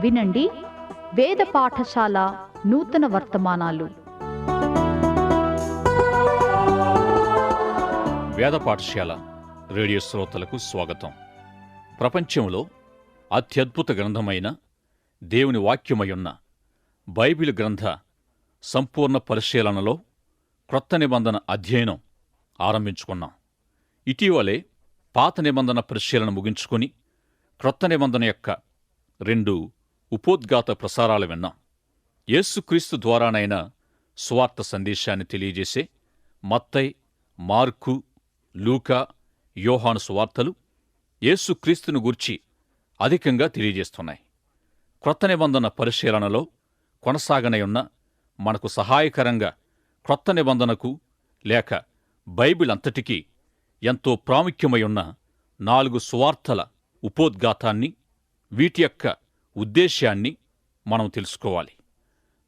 వినండి. వేద పాఠశాల నూతన వర్తమానాలు. వేద పాఠశాల రేడియో శ్రోతలకు స్వాగతం. ప్రపంచంలో అత్యద్భుత గ్రంథమైన దేవుని వాక్యమయున్న బైబిల్ గ్రంథ సంపూర్ణ పరిశీలనలో క్రొత్త నిబంధన అధ్యయనం ఆరంభించుకున్నాం. ఇటీవలే పాత నిబంధన పరిశీలన ముగించుకొని క్రొత్త నిబంధన యొక్క రెండు ఉపోద్ఘాత ప్రసారాలు విన్నాం. యేసుక్రీస్తు ద్వారానైనా స్వార్థ సందేశాన్ని తెలియజేసే మత్తై మార్కు లూకా యోహాను సువార్తలు యేసుక్రీస్తును గూర్చి అధికంగా తెలియజేస్తున్నాయి. క్రొత్త నిబంధన పరిశీలనలో కొనసాగనయున్న మనకు సహాయకరంగా క్రొత్త నిబంధనకు లేక బైబిల్ అంతటికీ ఎంతో ప్రాముఖ్యమయున్న నాలుగు సువార్తల ఉపోద్ఘాతాన్ని వీటి యొక్క ఉద్దేశ్యాన్ని మనం తెలుసుకోవాలి.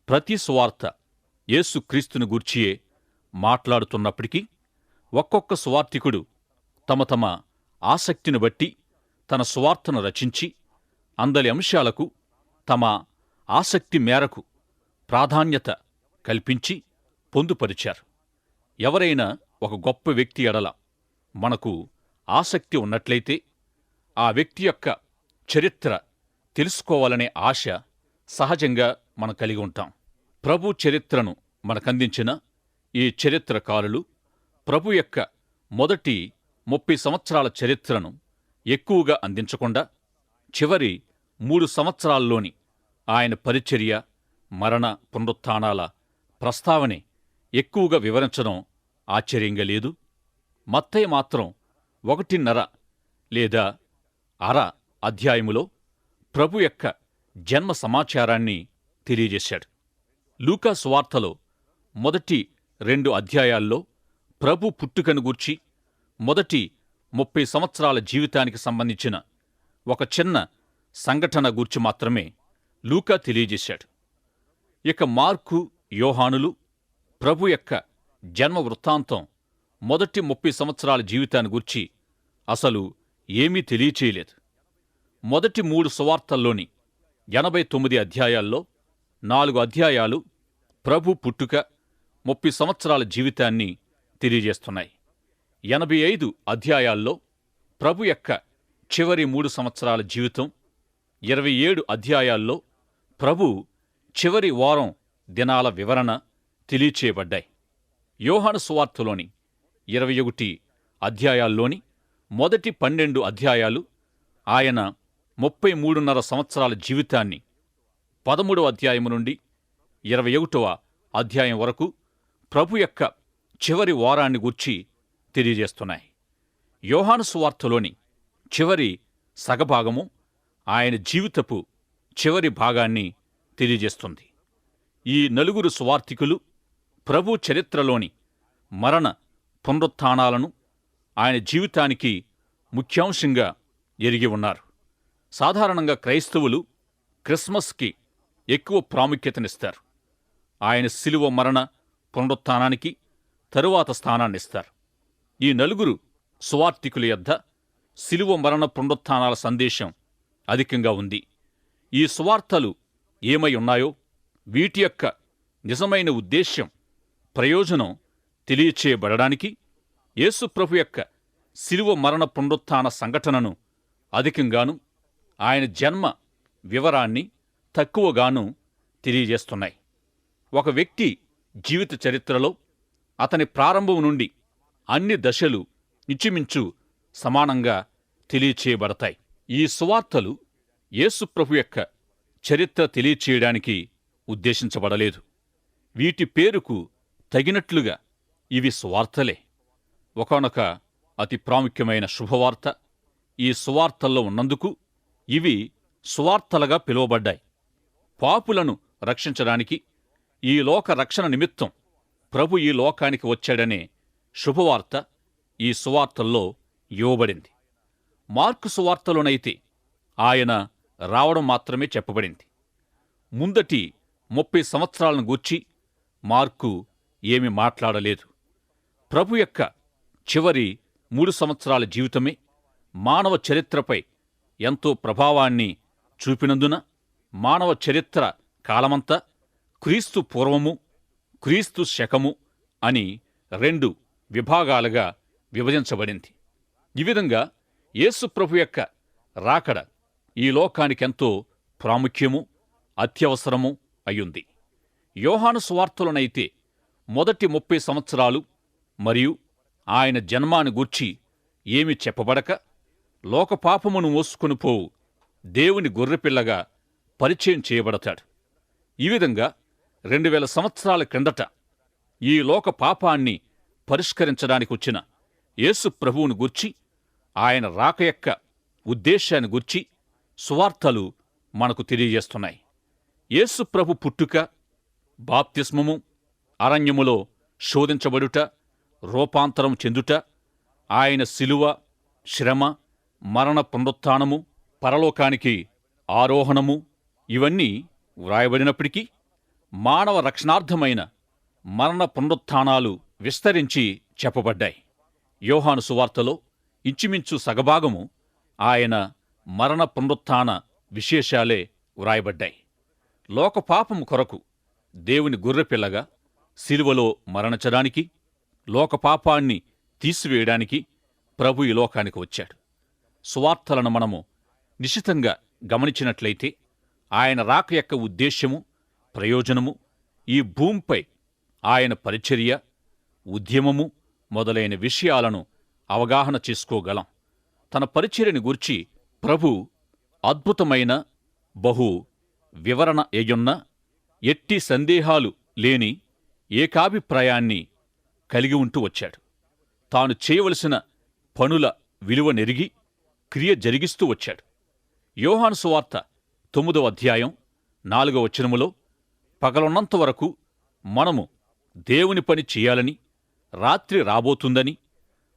ప్రతి సువార్త యేసుక్రీస్తుని గూర్చియే మాట్లాడుతున్నప్పటికీ ఒక్కొక్క స్వార్థికుడు తమ తమ ఆసక్తిని బట్టి తన సువార్తను రచించి అందలి అంశాలకు తమ ఆసక్తి మేరకు ప్రాధాన్యత కల్పించి పొందుపరిచారు. ఎవరైనా ఒక గొప్ప వ్యక్తి ఎడల మనకు ఆసక్తి ఉన్నట్లయితే ఆ వ్యక్తి యొక్క చరిత్ర తెలుసుకోవాలనే ఆశ సహజంగా మనం కలిగి ఉంటాం. ప్రభు చరిత్రను మనకందించిన ఈ చరిత్రకారులు ప్రభు యొక్క మొదటి ముప్పై సంవత్సరాల చరిత్రను ఎక్కువగా అందించకుండా చివరి మూడు సంవత్సరాల్లోని ఆయన పరిచర్య మరణ పునరుత్థానాల ప్రస్తావనే ఎక్కువగా వివరించడం ఆశ్చర్యంగా లేదు. మత్తయ్య మాత్రం ఒకటిన్నర లేదా అర అధ్యాయములో ప్రభు యొక్క జన్మ సమాచారాన్ని తెలియజేశాడు. లూకా సువార్తలో మొదటి రెండు అధ్యాయాల్లో ప్రభు పుట్టుకను గూర్చి మొదటి ముప్పై సంవత్సరాల జీవితానికి సంబంధించిన ఒక చిన్న సంఘటన గూర్చి మాత్రమే లూకా తెలియజేశాడు. ఇక మార్కు యోహానులు ప్రభు యొక్క జన్మ వృత్తాంతం మొదటి ముప్పై సంవత్సరాల జీవితాన్ని గూర్చి అసలు ఏమీ తెలియచేయలేదు. మొదటి మూడు సువార్తల్లోని ఎనభై తొమ్మిది అధ్యాయాల్లో నాలుగు అధ్యాయాలు ప్రభు పుట్టుక ముప్పై సంవత్సరాల జీవితాన్ని తెలియజేస్తున్నాయి. ఎనభై ఐదు అధ్యాయాల్లో ప్రభు యొక్క చివరి మూడు సంవత్సరాల జీవితం ఇరవై ఏడు అధ్యాయాల్లో ప్రభు చివరి వారం దినాల వివరణ తెలియచేయబడ్డాయి. యోహాను సువార్తలోని ఇరవై ఒకటి అధ్యాయాల్లోని మొదటి పన్నెండు అధ్యాయాలు ఆయన ముప్పై మూడున్నర సంవత్సరాల జీవితాన్ని పదమూడవ అధ్యాయము నుండి ఇరవై ఒకటవ అధ్యాయం వరకు ప్రభు యొక్క చివరి వారాన్ని గూర్చి తెలియజేస్తున్నాయి. యోహాను సువార్తలోని చివరి సగభాగము ఆయన జీవితపు చివరి భాగాన్ని తెలియజేస్తుంది. ఈ నలుగురు సువార్థికులు ప్రభు చరిత్రలోని మరణ పునరుత్థానాలను ఆయన జీవితానికి ముఖ్యాంశంగా ఎరిగి ఉన్నారు. సాధారణంగా క్రైస్తవులు క్రిస్మస్కి ఎక్కువ ప్రాముఖ్యతనిస్తారు. ఆయన శిలువ మరణ పునరుత్నానికి తరువాత స్థానాన్నిస్తారు. ఈ నలుగురు సువార్థికుల యొద్ద శిలువ మరణ పునరుత్నాల సందేశం అధికంగా ఉంది. ఈ సువార్తలు ఏమై ఉన్నాయో వీటి యొక్క నిజమైన ఉద్దేశ్యం ప్రయోజనం తెలియచేయబడడానికి యేసుప్రభు యొక్క శిలువ మరణ పునరుత్న సంఘటనను అధికంగాను ఆయన జన్మ వివరాన్ని తక్కువగాను తెలియజేస్తున్నాయి. ఒక వ్యక్తి జీవిత చరిత్రలో అతని ప్రారంభం నుండి అన్ని దశలు ఇంచుమించు సమానంగా తెలియచేయబడతాయి. ఈ సువార్తలు యేసుప్రభు యొక్క చరిత్ర తెలియచేయడానికి ఉద్దేశించబడలేదు. వీటి పేరుకు తగినట్లుగా ఇవి సువార్తలే. ఒకనొక అతి ప్రాముఖ్యమైన శుభవార్త ఈ సువార్తల్లో ఉన్నందుకు ఇవి సువార్తలుగా పిలువబడ్డాయి. పాపులను రక్షించడానికి ఈ లోక రక్షణ నిమిత్తం ప్రభు ఈ లోకానికి వచ్చాడనే శుభవార్త ఈ సువార్తల్లో ఇవ్వబడింది. మార్కు సువార్తలోనైతే ఆయన రావడం మాత్రమే చెప్పబడింది. ముందటి ముప్పై సంవత్సరాలను గూర్చి మార్కు ఏమి మాట్లాడలేదు. ప్రభు యొక్క చివరి మూడు సంవత్సరాల జీవితమే మానవ చరిత్రపై ఎంతో ప్రభావాన్ని చూపినందున మానవ చరిత్ర కాలమంతా క్రీస్తు పూర్వము క్రీస్తు శకము అని రెండు విభాగాలుగా విభజించబడింది. ఈ విధంగా యేసుప్రభు యొక్క రాకడ ఈ లోకానికెంతో ప్రాముఖ్యము అత్యవసరము అయ్యుంది. యోహాను సువార్తలోనైతే మొదటి ముప్పై సంవత్సరాలు మరియు ఆయన జన్మాను గూర్చి ఏమి చెప్పబడక లోకపాపమును మోసుకొని పోవు. దేవుని గొర్రెపిల్లగా పరిచయం చేయబడతాడు. ఈ విధంగా రెండు వేల సంవత్సరాల క్రిందట ఈ లోక పాపాన్ని పరిష్కరించడానికి వచ్చిన యేసు ప్రభువును గూర్చి ఆయన రాక యొక్క ఉద్దేశాన్ని గూర్చి సువార్తలు మనకు తెలియజేస్తున్నాయి. యేసు ప్రభు పుట్టుక బాప్తిస్మము అరణ్యములో శోధించబడుట రూపాంతరం చెందుట ఆయన శిలువ శ్రమ మరణ పునరుత్నము పరలోకానికి ఆరోహణము ఇవన్నీ వ్రాయబడినప్పటికీ మానవ రక్షణార్థమైన మరణ పునరుత్థానాలు విస్తరించి చెప్పబడ్డాయి. యోహాను సువార్తలో ఇంచుమించు సగభాగము ఆయన మరణ పునరుత్న విశేషాలే వ్రాయబడ్డాయి. లోకపాపము కొరకు దేవుని గొర్రెపిల్లగా శిలువలో మరణించడానికి లోకపాపాన్ని తీసివేయడానికి ప్రభు ఈ లోకానికి వచ్చాడు. సువార్తలను మనము నిశితంగా గమనించినట్లయితే ఆయన రాక యొక్క ఉద్దేశ్యము ప్రయోజనము ఈ భూమిపై ఆయన పరిచర్య ఉద్యమము మొదలైన విషయాలను అవగాహన చేసుకోగలం. తన పరిచర్యని గూర్చి ప్రభు అద్భుతమైన బహు వివరణ ఎయున్న ఎట్టి సందేహాలు లేని ఏకాభిప్రాయాన్ని కలిగి ఉంటూ వచ్చాడు. తాను చేయవలసిన పనుల విలువ నెరిగి క్రియ జరిగిస్తూ వచ్చాడు. యోహాను సువార్త తొమ్మిదవ అధ్యాయం నాలుగవ వచనములో పగలున్నంత వరకు మనము దేవుని పని చేయాలని రాత్రి రాబోతుందని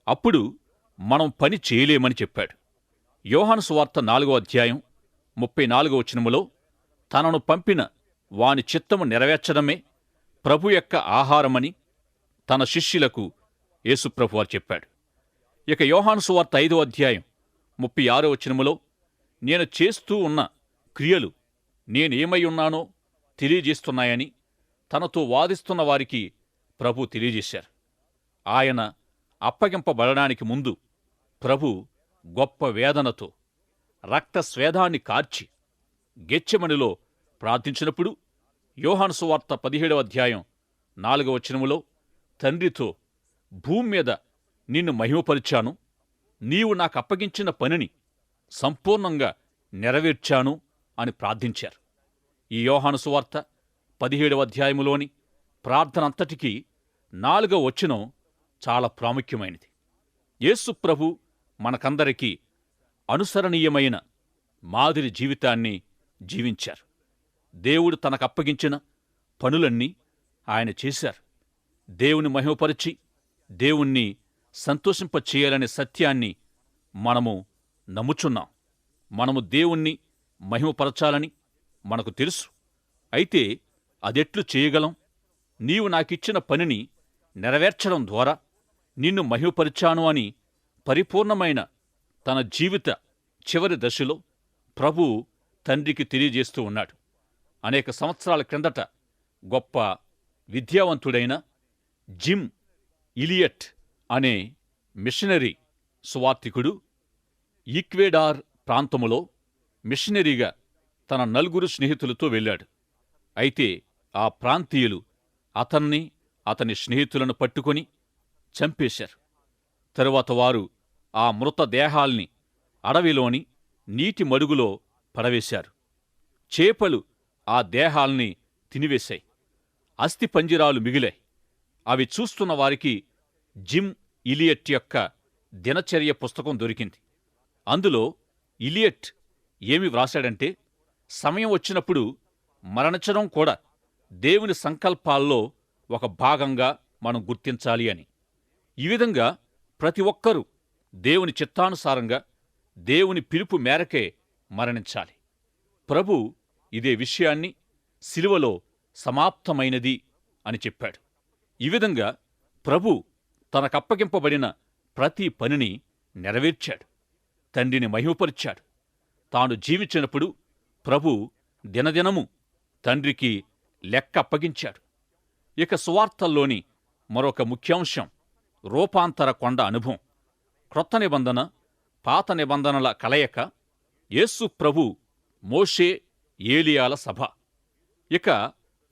అప్పుడు మనం పని చేయలేమని చెప్పాడు. యోహాను సువార్త నాలుగో అధ్యాయం ముప్పై నాలుగో వచనములో తనను పంపిన వాని చిత్తము నెరవేర్చడమే ప్రభు యొక్క ఆహారమని తన శిష్యులకు యేసుప్రభువారు చెప్పాడు. ఇక యోహాను సువార్త ఐదో అధ్యాయం ముప్పై ఆరో వచనములో నేను చేస్తూ ఉన్న క్రియలు నేనేమై ఉన్నానో తెలియజేస్తున్నాయని తనతో వాదిస్తున్న వారికి ప్రభు తెలియజేశారు. ఆయన అప్పగింపబడడానికి ముందు ప్రభు గొప్ప వేదనతో రక్త స్వేదాన్ని కార్చి గెచ్చెమణిలో ప్రార్థించినప్పుడు యోహానుసువార్త పదిహేడవ అధ్యాయం నాలుగవ వచనములో తండ్రితో భూమి మీద నిన్ను మహిమపరిచాను. నీవు నాకు అప్పగించిన పనిని సంపూర్ణంగా నెరవేర్చాను అని ప్రార్థించారు. ఈ యోహాను సువార్త పదిహేడవ అధ్యాయములోని ప్రార్థన అంతటికీ నాలుగవ వచనం చాలా ప్రాముఖ్యమైనది. యేసు ప్రభు మనకందరికీ అనుసరణీయమైన మాదిరి జీవితాన్ని జీవించారు. దేవుడు తనకప్పగించిన పనులన్నీ ఆయన చేశారు. దేవుని మహిమపరిచి దేవుణ్ణి సంతోషింపచేయాలనే సత్యాన్ని మనము నమ్ముచున్నాం. మనము దేవుణ్ణి మహిమపరచాలని మనకు తెలుసు. అయితే అదెట్లు చేయగలం? నీవు నాకిచ్చిన పనిని నెరవేర్చడం ద్వారా నిన్ను మహిమపరిచాను అని పరిపూర్ణమైన తన జీవిత చివరి దశలో ప్రభు తండ్రికి తెలియజేస్తూ ఉన్నాడు. అనేక సంవత్సరాల క్రిందట గొప్ప విద్యావంతుడైన జిమ్ ఇలియట్ అనే మిషనరీ సువార్థికుడు ఈక్వేడార్ ప్రాంతములో మిషనరీగా తన నలుగురు స్నేహితులతో వెళ్ళాడు. అయితే ఆ ప్రాంతీయులు అతన్ని అతని స్నేహితులను పట్టుకొని చంపేశారు. తరువాత వారు ఆ మృతదేహాల్ని అడవిలోని నీటి మడుగులో పడవేశారు. చేపలు ఆ దేహాల్ని తినివేశాయి. అస్థిపంజిరాలు మిగిలాయి. అవి చూస్తున్న వారికి జిమ్ ఇలియట్ యొక్క దినచర్య పుస్తకం దొరికింది. అందులో ఇలియట్ ఏమి వ్రాశాడంటే సమయం వచ్చినప్పుడు మరణించడం కూడా దేవుని సంకల్పాల్లో ఒక భాగంగా మనం గుర్తించాలి అని. ఈ విధంగా ప్రతి ఒక్కరూ దేవుని చిత్తానుసారంగా దేవుని పిలుపు మేరకే మరణించాలి. ప్రభు ఇదే విషయాన్ని సిలువలో సమాప్తమైనది అని చెప్పాడు. ఈ విధంగా ప్రభు తనకప్పగింపబడిన ప్రతి పనిని నెరవేర్చాడు. తండ్రిని మహిమపరిచాడు. తాను జీవించినప్పుడు ప్రభు దినదినము తండ్రికి లెక్క అప్పగించాడు. ఇక సువార్తల్లోని మరొక ముఖ్యాంశం రూపాంతర కొండ అనుభవం. క్రొత్త నిబంధన పాత నిబంధనల కలయిక యేసు ప్రభు మోషే ఏలియాల సభ. ఇక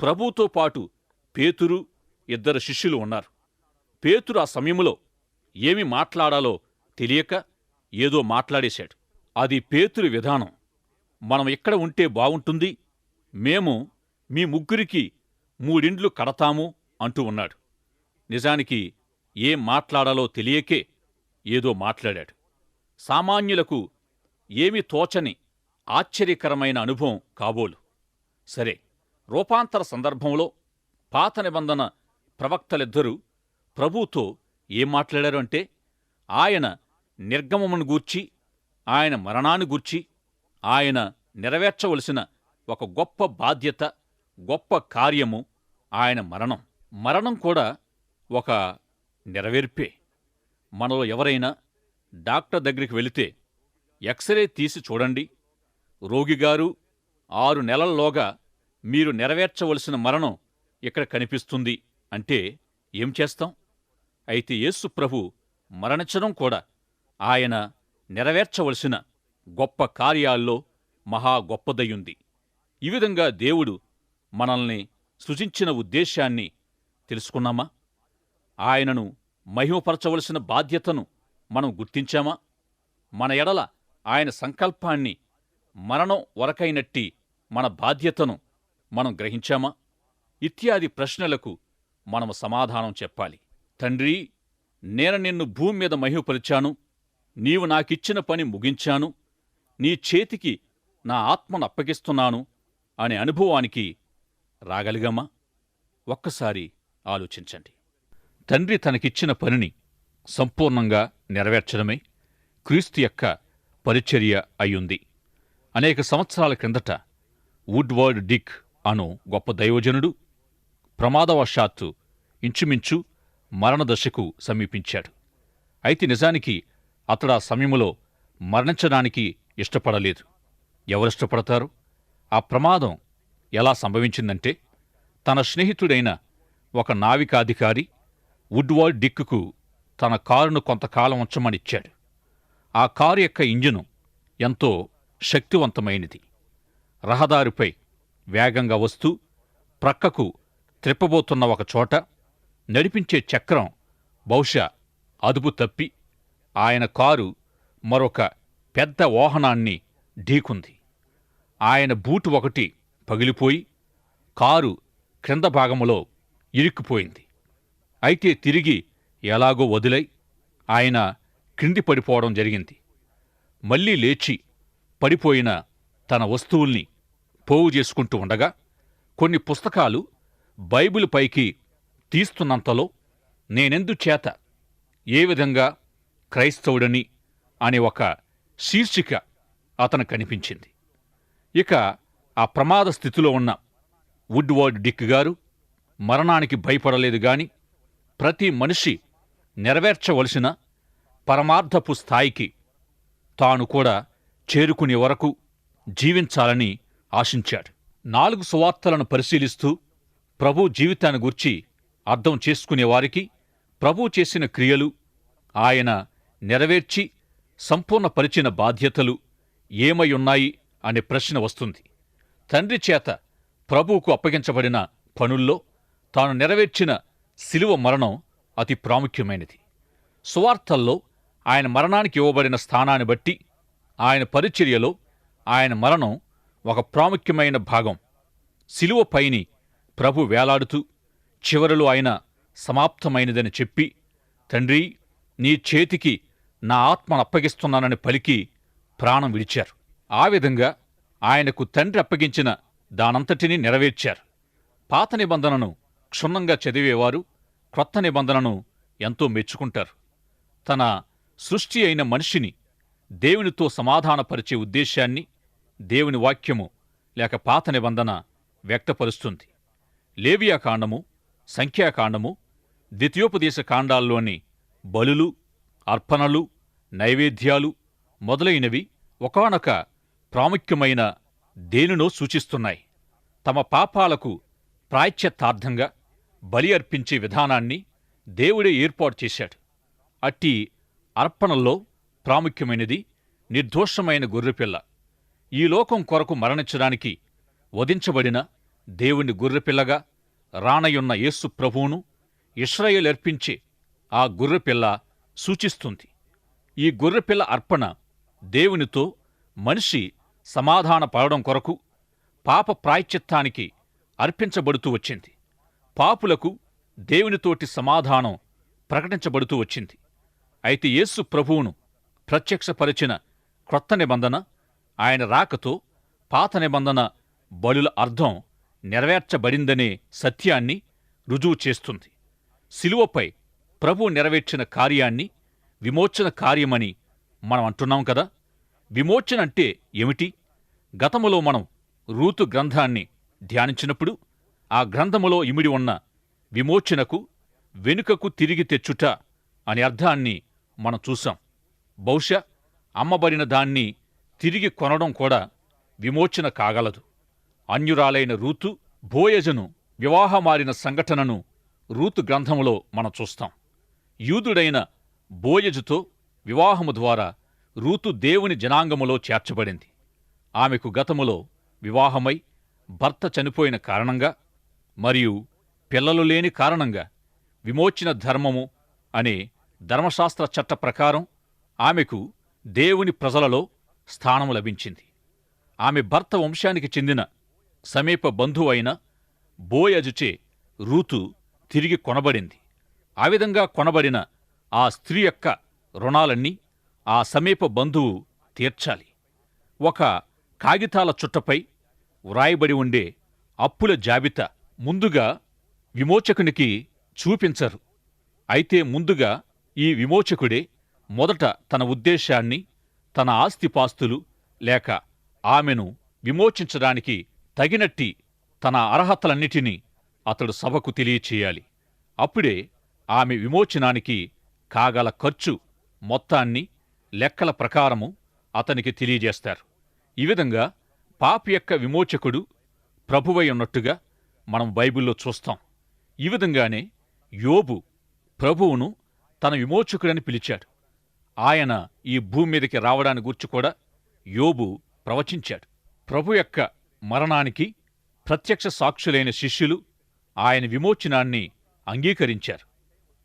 ప్రభుతో పాటు పేతురు ఇద్దరు శిష్యులు ఉన్నారు. పేతురు ఆ సమయంలో ఏమి మాట్లాడాలో తెలియక ఏదో మాట్లాడేశాడు. అది పేతురు విధానం. మనం ఇక్కడ ఉంటే బావుంటుంది మేము మీ ముగ్గురికి మూడిండ్లు కడతాము అంటూ ఉన్నాడు. నిజానికి ఏం మాట్లాడాలో తెలియకే ఏదో మాట్లాడాడు. సామాన్యులకు ఏమి తోచని ఆశ్చర్యకరమైన అనుభవం కాబోలు. సరే రూపాంతర సందర్భంలో పాత నిబంధన ప్రవక్తలిద్దరూ ప్రభుతో ఏం మాట్లాడారు అంటే ఆయన నిర్గమమును గూర్చి ఆయన మరణాన్ని గూర్చి ఆయన నెరవేర్చవలసిన ఒక గొప్ప బాధ్యత గొప్ప కార్యము ఆయన మరణం. మరణం కూడా ఒక నెరవేర్పే. మనలో ఎవరైనా డాక్టర్ దగ్గరికి వెళితే ఎక్స్రే తీసి చూడండి. రోగిగారు ఆరు నెలల్లోగా మీరు నెరవేర్చవలసిన మరణం ఇక్కడ కనిపిస్తుంది అంటే ఏం చేస్తాం? అయితే యేసు ప్రభు మరణించడం కూడా ఆయన నెరవేర్చవలసిన గొప్ప కార్యాల్లో మహా గొప్పదయ్యుంది. ఈ విధంగా దేవుడు మనల్ని సృజించిన ఉద్దేశాన్ని తెలుసుకున్నామా? ఆయనను మహిమపరచవలసిన బాధ్యతను మనం గుర్తించామా? మన ఎడల ఆయన సంకల్పాన్ని మరణం వరకైనట్టి మన బాధ్యతను మనం గ్రహించామా? ఇత్యాది ప్రశ్నలకు మనము సమాధానం చెప్పాలి. తండ్రి నేను నిన్ను భూమి మీద మహిమపరిచాను. నీవు నాకిచ్చిన పని ముగించాను. నీ చేతికి నా ఆత్మను అప్పగిస్తున్నాను అనే అనుభవానికి రాగలిగామా? ఒక్కసారి ఆలోచించండి. తండ్రి తనకిచ్చిన పనిని సంపూర్ణంగా నెరవేర్చడమే క్రీస్తు యొక్క పరిచర్య అయ్యుంది. అనేక సంవత్సరాల క్రిందట వుడ్వర్డ్ డిక్ అను గొప్ప దైవజనుడు ప్రమాదవశాత్తు ఇంచుమించు మరణదశకు సమీపించాడు. అయితే నిజానికి అతడు ఆ సమయంలో మరణించడానికి ఇష్టపడలేదు. ఎవరిష్టపడతారు? ఆ ప్రమాదం ఎలా సంభవించిందంటే తన స్నేహితుడైన ఒక నావికాధికారి వుడ్వాల్ డిక్కుకు తన కారును కొంతకాలం ఉంచమనిచ్చాడు ఆ కారు యొక్క ఇంజిను ఎంతో శక్తివంతమైనది. రహదారిపై వేగంగా వస్తూ ప్రక్కకు త్రిప్పబోతున్న ఒక చోట నడిపించే చక్రం బహుశా అదుపు తప్పి ఆయన కారు మరొక పెద్ద వాహనాన్ని ఢీకుంది. ఆయన బూటు ఒకటి పగిలిపోయి కారు క్రింద భాగములో ఇరుక్కుపోయింది. అయితే తిరిగి ఎలాగో వదిలై ఆయన క్రింది పడిపోవడం జరిగింది. మళ్ళీ లేచి పడిపోయిన తన వస్తువుల్ని పోగు చేసుకుంటూ ఉండగా కొన్ని పుస్తకాలు బైబిల్ పైకి తీస్తున్నంతలో నేనెందుచేత ఏ విధంగా క్రైస్తవుడని అనే ఒక శీర్షిక అతను కనిపించింది. ఇక ఆ ప్రమాద స్థితిలో ఉన్న వుడ్వర్డ్ డిక్ గారు మరణానికి భయపడలేదు గాని ప్రతి మనిషి నెరవేర్చవలసిన పరమార్థపు స్థాయికి తాను కూడా చేరుకునే వరకు జీవించాలని ఆశించాడు. నాలుగు సువార్తలను పరిశీలిస్తూ ప్రభు జీవితాన్ని గూర్చి అర్థం చేసుకునేవారికి ప్రభు చేసిన క్రియలు ఆయన నెరవేర్చి సంపూర్ణపరిచిన బాధ్యతలు ఏమై ఉన్నాయి అనే ప్రశ్న వస్తుంది. తండ్రి చేత ప్రభువుకు అప్పగించబడిన పనుల్లో తాను నెరవేర్చిన శిలువ మరణం అతి ప్రాముఖ్యమైనది. సువార్తల్లో ఆయన మరణానికి ఇవ్వబడిన స్థానాన్ని బట్టి ఆయన పరిచర్యలో ఆయన మరణం ఒక ప్రాముఖ్యమైన భాగం. శిలువ పైని ప్రభు వేలాడుతూ చివరలో ఆయన సమాప్తమైనదని చెప్పి తండ్రి నీ చేతికి నా ఆత్మను అప్పగిస్తున్నానని పలికి ప్రాణం విడిచారు. ఆ విధంగా ఆయనకు తండ్రి అప్పగించిన దానంతటినీ నెరవేర్చారు. పాత నిబంధనను క్షుణ్ణంగా చదివేవారు క్రొత్త నిబంధనను ఎంతో మెచ్చుకుంటారు. తన సృష్టి అయిన మనిషిని దేవునితో సమాధానపరిచే ఉద్దేశాన్ని దేవుని వాక్యము లేక పాత నిబంధన వ్యక్తపరుస్తుంది. లేవియా కాండము సంఖ్యాకాండము ద్వితీయోపదేశ కాండాల్లోని బలులు అర్పణలు నైవేద్యాలు మొదలైనవి ఒకానొక ప్రాముఖ్యమైన దేనినో సూచిస్తున్నాయి. తమ పాపాలకు ప్రాయశ్చిత్తార్థంగా బలి అర్పించే విధానాన్ని దేవుడే ఏర్పాటు చేశాడు. అట్టి అర్పణల్లో ప్రాముఖ్యమైనది నిర్దోషమైన గొర్రెపిల్ల. ఈ లోకం కొరకు మరణించడానికి వధించబడిన దేవుని గొర్రెపిల్లగా రానయున్న యేసు ప్రభువును ఇస్రాయేల్ అర్పించే ఆ గొర్రెపిల్ల సూచిస్తుంది. ఈ గొర్రెపిల్ల అర్పణ దేవునితో మనిషి సమాధాన పడడం కొరకు పాప ప్రాయశ్చిత్తానికి అర్పించబడుతూ వచ్చింది. పాపులకు దేవునితోటి సమాధానం ప్రకటించబడుతూ వచ్చింది. అయితే యేసు ప్రభువును ప్రత్యక్షపరిచిన క్రొత్త నిబంధన ఆయన రాకతో పాత నిబంధన బలుల అర్థం నెరవేర్చబడిందనే సత్యాన్ని రుజువు చేస్తుంది. శిలువపై ప్రభు నెరవేర్చిన కార్యాన్ని విమోచన కార్యమని మనం అంటున్నాం కదా. విమోచన అంటే ఏమిటి? గతములో మనం రూతు గ్రంథాన్ని ధ్యానించినప్పుడు ఆ గ్రంథములో ఇమిడి ఉన్న విమోచనకు వెనుకకు తిరిగి తెచ్చుట అనే అర్థాన్ని మనం చూసాం బహుశా అమ్మబడిన దాన్ని తిరిగి కొనడం కూడా విమోచన కాగలదు. అన్యురాలైన రూతు భోయజను వివాహమారిన సంఘటనను రూతు గ్రంథములో మనం చూస్తాం. యూదుడైన బోయజుతో వివాహము ద్వారా రూతు దేవుని జనాంగములో చేర్చబడింది. ఆమెకు గతములో వివాహమై భర్త చనిపోయిన కారణంగా మరియు పిల్లలు లేని కారణంగా విమోచన ధర్మము అనే ధర్మశాస్త్ర చట్ట ప్రకారం ఆమెకు దేవుని ప్రజలలో స్థానము లభించింది. ఆమె భర్త వంశానికి చెందిన సమీప బంధువైన బోయజుచే రూతు తిరిగి కొనబడింది. ఆ విధంగా కొనబడిన ఆ స్త్రీ యొక్క రుణాలన్నీ ఆ సమీప బంధువు తీర్చాలి. ఒక కాగితాల చుట్టపై వ్రాయబడి ఉండే అప్పుల జాబితా ముందుగా విమోచకునికి చూపించరు. అయితే ముందుగా ఈ విమోచకుడే మొదట తన ఉద్దేశాన్ని తన ఆస్తిపాస్తులు లేక ఆమెను విమోచించడానికి తగినట్టి తన అర్హతలన్నిటినీ అతడు సభకు తెలియచేయాలి. అప్పుడే ఆమె విమోచనానికి కాగల ఖర్చు మొత్తాన్ని లెక్కల ప్రకారము అతనికి తెలియజేస్తారు. ఈ విధంగా పాపి యొక్క విమోచకుడు ప్రభువై ఉన్నట్టుగా మనం బైబిల్లో చూస్తాం. ఈ విధంగానే యోబు ప్రభువును తన విమోచకుడని పిలిచాడు. ఆయన ఈ భూమి మీదకి రావడాన్ని గూర్చి కూడా యోబు ప్రవచించాడు. ప్రభు యొక్క మరణానికి ప్రత్యక్ష సాక్షులైన శిష్యులు ఆయన విమోచనాన్ని అంగీకరించారు.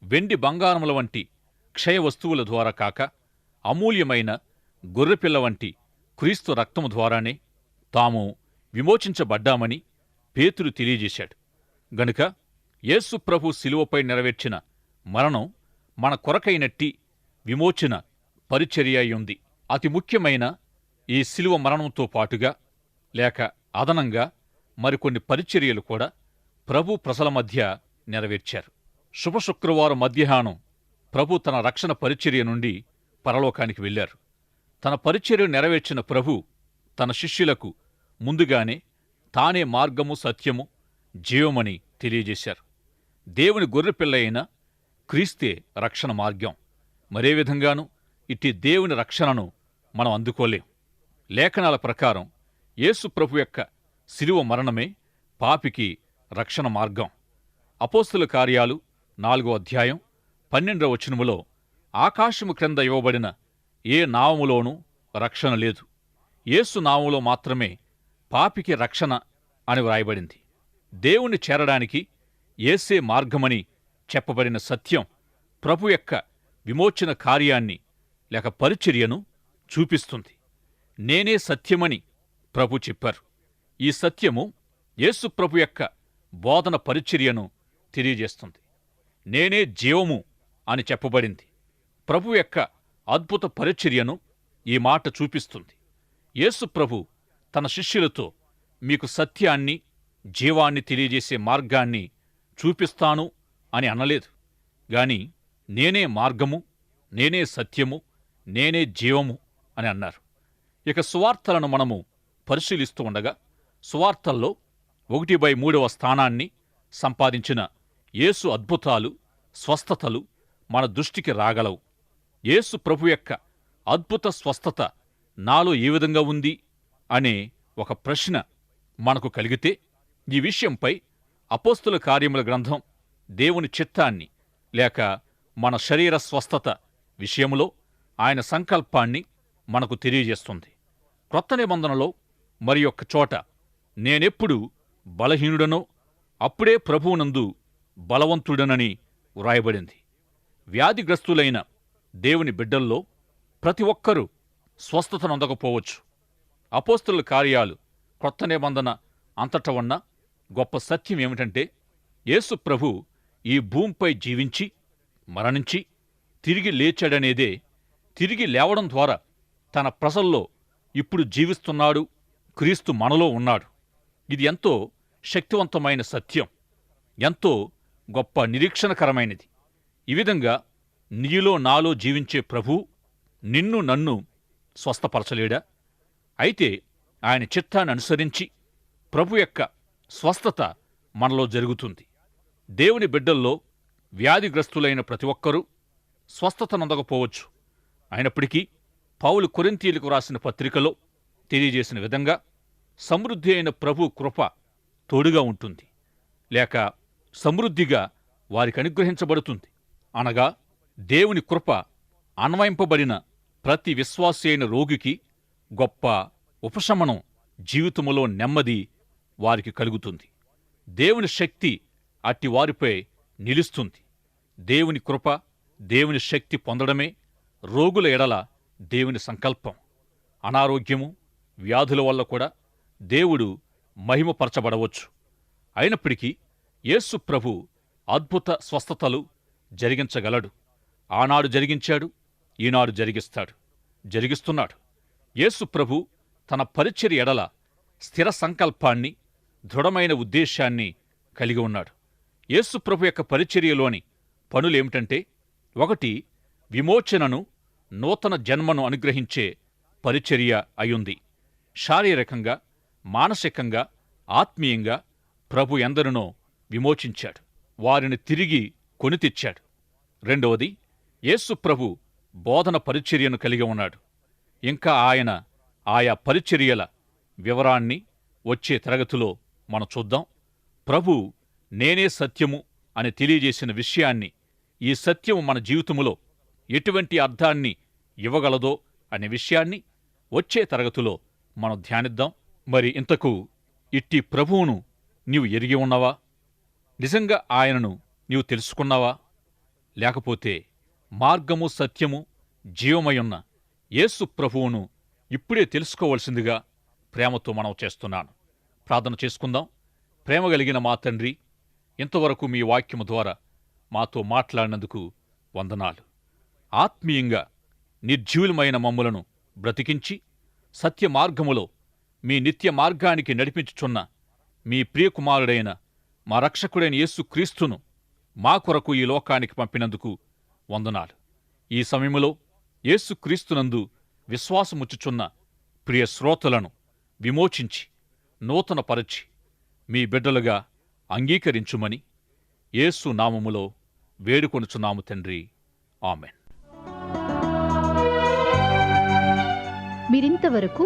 వెండి బంగారముల వంటి క్షయ వస్తువుల ద్వారా కాక అమూల్యమైన గొర్రెపిల్ల వంటి క్రీస్తు రక్తము ద్వారానే తాము విమోచించబడ్డామని పేతురు తెలియజేశాడు. గనుక యేసు ప్రభు శిలువపై నెరవేర్చిన మరణం మన కొరకైనట్టి విమోచన పరిచర్య అయి ఉంది. అతి ముఖ్యమైన ఈ శిలువ మరణంతో పాటుగా లేక అదనంగా మరికొన్ని పరిచర్యలు కూడా ప్రభు ప్రజల మధ్య నెరవేర్చారు. శుభ శుక్రవారం మధ్యాహ్నం ప్రభు తన రక్షణ పరిచర్య నుండి పరలోకానికి వెళ్ళారు తన పరిచర్య నెరవేర్చిన ప్రభు తన శిష్యులకు ముందుగానే తానే మార్గము సత్యము జీవమని తెలియజేశారు. దేవుని గొర్రెపిల్ల అయిన క్రీస్తే రక్షణ మార్గం. మరే విధంగానూ ఇట్టి దేవుని రక్షణను మనం అందుకోలేం. లేఖనాల ప్రకారం యేసు ప్రభు యొక్క శిలువ మరణమే పాపికి రక్షణ మార్గం. అపోస్తుల కార్యాలు నాలుగో అధ్యాయం పన్నెండవ వచనములో ఆకాశము క్రింద ఇవ్వబడిన ఏ నావములోనూ రక్షణ లేదు. యేసు నావములో మాత్రమే పాపికి రక్షణ అని వ్రాయబడింది. దేవుణ్ణి చేరడానికి ఏసే మార్గమని చెప్పబడిన సత్యం ప్రభు యొక్క విమోచన కార్యాన్ని లేక పరిచర్యను చూపిస్తుంది. నేనే సత్యమని ప్రభు చెప్పారు. ఈ సత్యము యేసు ప్రభు యొక్క బోధన పరిచర్యను తెలియజేస్తుంది. నేనే జీవము అని చెప్పబడింది. ప్రభు యొక్క అద్భుత పరిచర్యను ఈ మాట చూపిస్తుంది. యేసు ప్రభు తన శిష్యులతో మీకు సత్యాన్ని జీవాన్ని తెలియజేసే మార్గాన్ని చూపిస్తాను అని అనలేదు. గాని నేనే మార్గము నేనే సత్యము నేనే జీవము అని అన్నారు. ఇక సువార్తలను మనము పరిశీలిస్తూ ఉండగా సువార్తల్లో ఒకటి బై మూడవ స్థానాన్ని సంపాదించిన యేసు అద్భుతాలు స్వస్థతలు మన దృష్టికి రాగలవు. యేసు ప్రభు యొక్క అద్భుత స్వస్థత నాలో ఏ విధంగా ఉంది అనే ఒక ప్రశ్న మనకు కలిగితే ఈ విషయంపై అపోస్తుల కార్యముల గ్రంథం దేవుని చిత్తాన్ని లేక మన శరీర స్వస్థత విషయంలో ఆయన సంకల్పాన్ని మనకు తెలియజేస్తుంది. క్రొత్త నిబంధనలో మరి ఒక్క చోట. నేనెప్పుడు బలహీనుడనో అప్పుడే ప్రభువునందు బలవంతుడనని వ్రాయబడింది. వ్యాధిగ్రస్తులైన దేవుని బిడ్డల్లో ప్రతి ఒక్కరూ స్వస్థతనొందకపోవచ్చు అపోస్తుల కార్యాలు క్రొత్త నిబంధన అంతట ఉన్న గొప్ప సత్యం ఏమిటంటే యేసు ప్రభు ఈ భూమిపై జీవించి మరణించి తిరిగి లేచాడనేదే తిరిగి లేవడం ద్వారా తన ప్రజల్లో ఇప్పుడు జీవిస్తున్నాడు క్రీస్తు మనలో ఉన్నాడు. ఇది ఎంతో శక్తివంతమైన సత్యం. ఎంతో గొప్ప నిరీక్షణకరమైనది. ఈ విధంగా నీలో నాలో జీవించే ప్రభు నిన్ను నన్ను స్వస్థపరచలేడా? అయితే ఆయన చిత్తాన్ని అనుసరించి ప్రభు యొక్క స్వస్థత మనలో జరుగుతుంది. దేవుని బిడ్డల్లో వ్యాధిగ్రస్తులైన ప్రతి ఒక్కరూ స్వస్థత నొందకపోవచ్చు. అయినప్పటికీ పౌలు కొరింతీలకు రాసిన పత్రికలో తెలియజేసిన విధంగా సమృద్ధి అయిన ప్రభు కృప తోడుగా ఉంటుంది. లేక సమృద్ధిగా వారికి అనుగ్రహించబడుతుంది. అనగా దేవుని కృప అన్వయింపబడిన ప్రతి విశ్వాసి అయిన రోగికి గొప్ప ఉపశమనం జీవితములో నెమ్మది వారికి కలుగుతుంది. దేవుని శక్తి అట్టి వారిపై నిలుస్తుంది. దేవుని కృప దేవుని శక్తి పొందడమే రోగుల ఎడల దేవుని సంకల్పం. అనారోగ్యము వ్యాధుల వల్ల కూడా దేవుడు మహిమపరచబడవచ్చు. అయినప్పటికీ యేసు ప్రభు అద్భుత స్వస్థతలు జరిగించగలడు. ఆనాడు జరిగించాడు ఈనాడు జరిగిస్తాడు జరిగిస్తున్నాడు. యేసు ప్రభు తన పరిచర్య ఎడల స్థిర సంకల్పాన్ని దృఢమైన ఉద్దేశాన్ని కలిగి ఉన్నాడు. యేసు ప్రభు యొక్క పరిచర్యలోని పనులేమిటంటే ఒకటి విమోచనను నూతన జన్మను అనుగ్రహించే పరిచర్య అయుంది శారీరకంగా మానసికంగా ఆత్మీయంగా ప్రభు ఎందరినో విమోచించాడు. వారిని తిరిగి కొని తెచ్చాడు రెండవది యేసు ప్రభు బోధన పరిచర్యను కలిగి ఉన్నాడు. ఇంకా ఆయన ఆయా పరిచర్యల వివరాన్ని వచ్చే తరగతిలో మనం చూద్దాం. ప్రభు నేనే సత్యము అని తెలియజేసిన విషయాన్ని ఈ సత్యము మన జీవితములో ఎటువంటి అర్థాన్ని ఇవ్వగలదో అనే విషయాన్ని వచ్చే తరగతిలో మనం ధ్యానిద్దాం. మరి ఇంతకు ఇట్టి ప్రభువును నీవు ఎరిగి ఉన్నవా? నిజంగా ఆయనను నీవు తెలుసుకున్నావా? లేకపోతే మార్గము సత్యము జీవమయున్న యేసు ప్రభువును ఇప్పుడే తెలుసుకోవలసిందిగా ప్రేమతో మనం చేస్తున్నాను. ప్రార్థన చేసుకుందాం. ప్రేమ కలిగిన మా తండ్రి ఇంతవరకు మీ వాక్యము ద్వారా మాతో మాట్లాడినందుకు వందనాలు. ఆత్మీయంగా నిర్జీవులమైన మమ్ములను బ్రతికించి సత్యమార్గములో మీ నిత్య మార్గానికి నడిపించుచున్న మీ ప్రియకుమారుడైన మా రక్షకుడైన యేసు క్రీస్తును మా కొరకు ఈ లోకానికి పంపినందుకు వందనాలు. ఈ సమయములో యేసుక్రీస్తునందు విశ్వాసముచ్చుచున్న ప్రియ శ్రోతలను విమోచించి నూతనపరచి మీ బిడ్డలుగా అంగీకరించుమని యేసు నామములో వేడుకొనుచున్నాము తండ్రి. ఆమెన్. మీరింతవరకు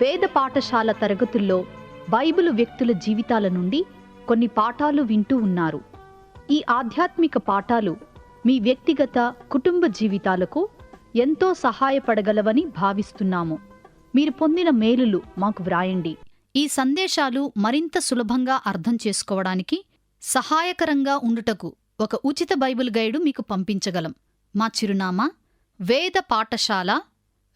వేద పాఠశాల తరగతుల్లో బైబిలు వ్యక్తుల జీవితాల నుండి కొన్ని పాఠాలు వింటూ ఉన్నారు. ఈ ఆధ్యాత్మిక పాఠాలు మీ వ్యక్తిగత కుటుంబ జీవితాలకు ఎంతో సహాయపడగలవని భావిస్తున్నాము. మీరు పొందిన మేలులు మాకు వ్రాయండి. ఈ సందేశాలు మరింత సులభంగా అర్థం చేసుకోవడానికి సహాయకరంగా ఉండుటకు ఒక ఉచిత బైబిల్ గైడు మీకు పంపించగలం. మా చిరునామా వేద పాఠశాల